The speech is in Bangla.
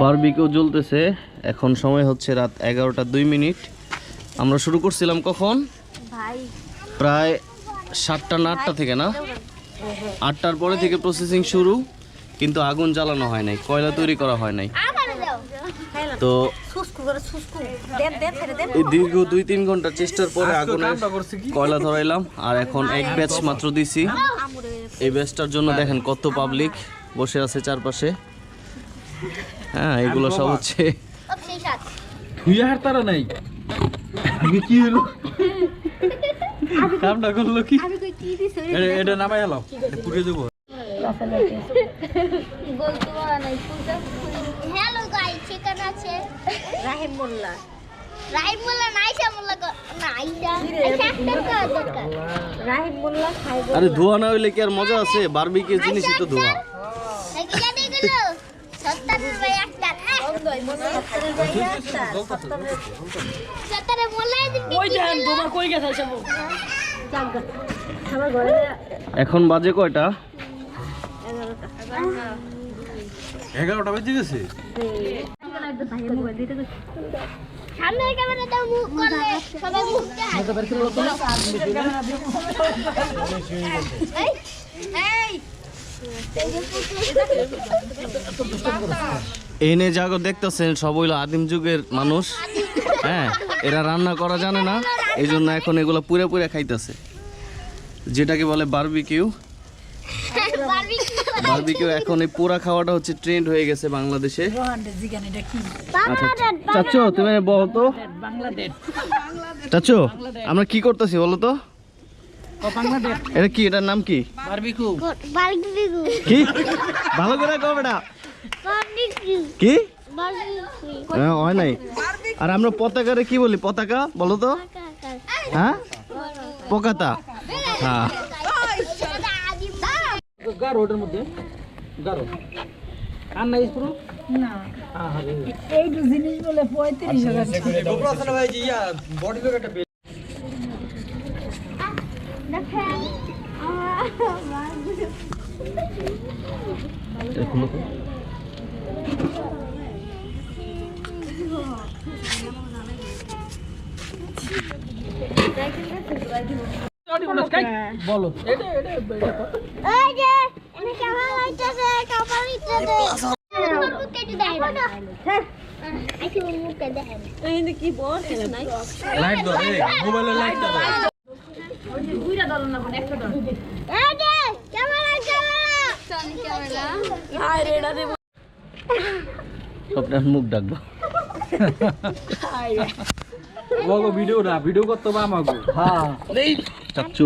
বারবিকেও জ্বলতেছে। এখন সময় হচ্ছে রাত এগারোটা দুই মিনিট। আমরা শুরু করছিলাম কখন? প্রায় সাতটা না আটটা থেকে না? আটটার পরে থেকে প্রসেসিং শুরু কিন্তু আগুন জ্বালানো হয় নাই কয়লা তৈরি করা হয় নাই। তো দীর্ঘ দুই তিন ঘণ্টা চেষ্টার পরে আগুনের কয়লা ধরাইলাম আর এখন এক ব্যাচ মাত্র দিছি। এই ব্যাচটার জন্য দেখেন কত পাবলিক বসে আছে চারপাশে। হ্যাঁ এগুলো সব হচ্ছে আর তারা নাই? আগে কি হলো? কামটা করল কি? এটা নামাই এলো পুড়িয়ে দেবো বলতে পারা নাই পূজা হ্যালো গাইস ঠিকানা আছে? রাহিম মোল্লা। রাহিম মোল্লা নাইসা মোল্লা নাইসা? আচ্ছা একটা কথা দরকার রাহিম মোল্লা আরে ধোয়া না হইলে কি আর মজা আছে? বারবিকিউ জিনিসই তো ধোয়া। এখন বাজে কয়টা? এগারোটা। বেজে গেছে। সামনে ক্যামেরা দাও মুখ করলে সবাই মুখ দেখায় এই এই। এনে যাগো দেখতেছেন সব হইল আদিম যুগের মানুষ। হ্যাঁ এরা রান্না করা জানে না এই জন্য এখন এগুলো পুরে পুরে খাইতেছে। যেটাকে বলে বারবিকিউ বারবিকিউ এখন এই পোড়া খাওয়াটা হচ্ছে ট্রেন্ড হয়ে গেছে বাংলাদেশে। আচ্ছা চাচো তুমি বলো তো। চাচো আমরা কি করতেছি বলো তো? এটা কি এটার নাম কি? কি? ভালো করে বেটা। বারবিকিউ কি? হ্যাঁ, হয় নাই। আর আমরা পতাকারে কি বলি? পতাকা বলো তো। হ্যাঁ? পকাতা। হ্যাঁ। ওটার মধ্যে। আর নাই পুরো না। জিনিস বলে পঁয়ত্রিশ হাজার একটু বল। নাই লাইট দাও এই মোবাইলে লাইট দাও দুইটা দল না একটা দল এই যে ক্যামেরা ক্যামেরা সনি ক্যামেরা হাই রে এটা দেব। আপনার মুখ ডাকবো। ভিডিও না ভিডিও করতে বা আমাগো হ্যাঁ। চাচ্চু